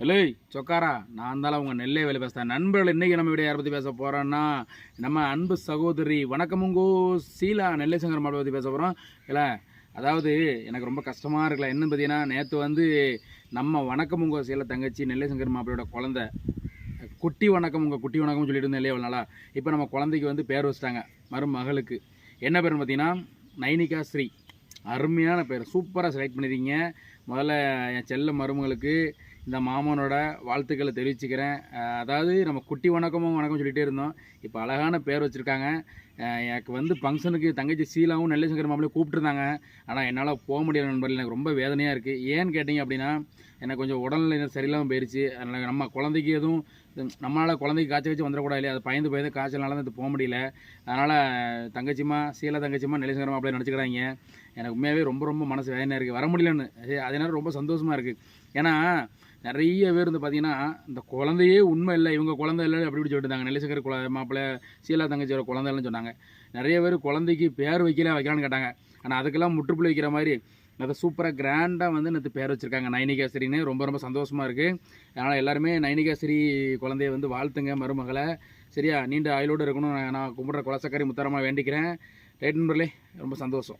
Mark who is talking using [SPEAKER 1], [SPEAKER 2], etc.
[SPEAKER 1] இல்லை சொக்காரா நான் இருந்தாலும் அவங்க நெல்லை வேலை பேசுகிறேன் நண்பர்கள் இன்றைக்கி நம்ம வீடியோ யாரை பற்றி பேச போகிறோன்னா நம்ம அன்பு சகோதரி வணக்கமுங்கோ சீலா நெல்லை சங்கர் மாவட்ட பற்றி பேச போகிறோம் இல்லை அதாவது எனக்கு ரொம்ப கஷ்டமாக இருக்கல என்ன பார்த்தீங்கன்னா நேற்று வந்து நம்ம வணக்கமுங்கோ சீலை தங்கச்சி நெல்லை சங்கர் மாப்பிளையோட குழந்த குட்டி வணக்கம் உங்கள் குட்டி வணக்கம்னு சொல்லிட்டு இருந்தேன் இல்லையா நாளா. இப்போ நம்ம குழந்தைக்கு வந்து பேர் வச்சிட்டாங்க மருமகளுக்கு. என்ன பேர்னு பார்த்தீங்கன்னா நைனிகா ஸ்ரீ. அருமையான பேர். சூப்பராக செலக்ட் பண்ணியிருக்கீங்க முதல்ல என் செல்ல மருமகளுக்கு இந்த மாமனோட வாழ்த்துக்களை தெரிவிச்சுக்கிறேன். அதாவது நம்ம குட்டி வணக்கமும் வணக்கம் சொல்லிகிட்டே இருந்தோம். இப்போ அழகான பேர் வச்சுருக்காங்க. எனக்கு வந்து ஃபங்க்ஷனுக்கு தங்கச்சி சீலாவும் நெல்லைசங்கர் மாப்பிளையும் கூப்பிட்டுருந்தாங்க. ஆனால் என்னால் போக முடியாத நண்பர்கள். எனக்கு ரொம்ப வேதனையாக இருக்குது ஏன்னு கேட்டிங்க அப்படின்னா எனக்கு கொஞ்சம் உடல்நிலை சரியில்லாமல் போயிடுச்சு அதனால் நம்ம குழந்தைக்கு எதுவும் நம்மளால் குழந்தைக்கு காய்ச்சல் வச்சு வந்துடக்கூடாது இல்லையா? அது பயந்து பயந்து காய்ச்சல்னால தான் இது போக முடியல. அதனால் தங்கச்சிமா சீலா தங்கச்சிமா நெல்லைசங்கர் மாப்பிள்ளை நினச்சிக்கிறாங்க எனக்கு உண்மையாகவே ரொம்ப ரொம்ப மனசு வேதனையாக இருக்குது வர முடியலன்னு. அதனால ரொம்ப சந்தோஷமாக இருக்குது ஏன்னா நிறைய பேர் வந்து பார்த்தீங்கன்னா இந்த குழந்தையே உண்மை இல்லை. இவங்க குழந்தை இல்லை அப்படி இப்படி சொல்லிட்டு இருந்தாங்க. நெல்லைசங்கர் குழ மாப்பிள்ளை சீலா தங்கச்சியோட குழந்தை இல்லைன்னு சொன்னாங்க நிறைய பேர் குழந்தைக்கு பேர் வைக்கல வைக்கலான்னு கேட்டாங்க. ஆனால் அதுக்கெல்லாம் முற்றுப்புள்ளி வைக்கிற மாதிரி அதை சூப்பராக கிராண்டாக வந்து நேற்று பேர் வச்சுருக்காங்க. நைனிகாசிரின்னு ரொம்ப ரொம்ப சந்தோஷமாக இருக்குது அதனால் எல்லாருமே நைனிகாசிரி குழந்தைய வந்து வாழ்த்துங்க மருமகளை. சரியா? நீண்ட ஆயுளோடு இருக்கணும். நான் கும்பிட்ற குலசக்கரி முத்தரமாக வேண்டிக்கிறேன். ரைட் நண்பர்களே ரொம்ப சந்தோஷம்.